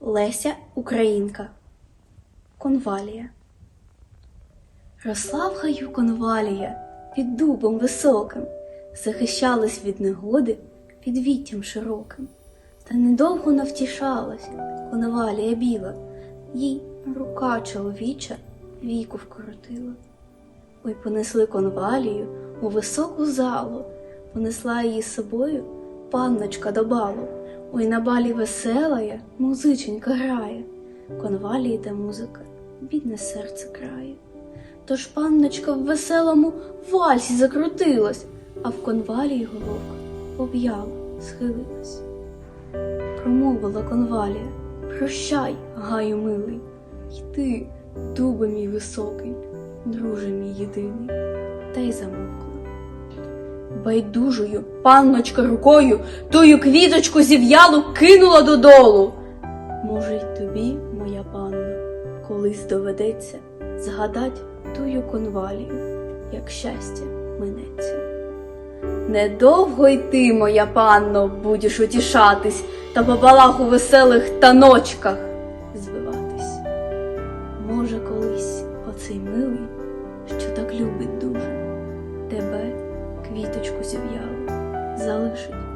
Леся Українка. Конвалія. Росла в гаю конвалія під дубом високим, захищалась від негоди під віттям широким. Та недовго навтішалась конвалія біла, їй рука чоловіча віку вкоротила. Ой, понесли конвалію у високу залу, понесла її з собою панночка до балу. Ой, на балі веселая музиченька грає, конвалії та музика, бідне серце крає. Тож панночка в веселому вальсі закрутилась, а в конвалії головка об'яла, схилилась. Промовила конвалія, прощай, гаю милий, йди, дубе мій високий, друже мій єдиний, та й замовкла. Байдужою панночка рукою тую квіточку зів'ялу кинула додолу. Може, й тобі, моя панно, колись доведеться згадать тую конвалію, як щастя минеться. Недовго й ти, моя панно, будеш утішатись та по балах у веселих таночках звиватись. Може, колись оцей милий, що так любить дуже, тебе, квіточку зів'ялу, залишить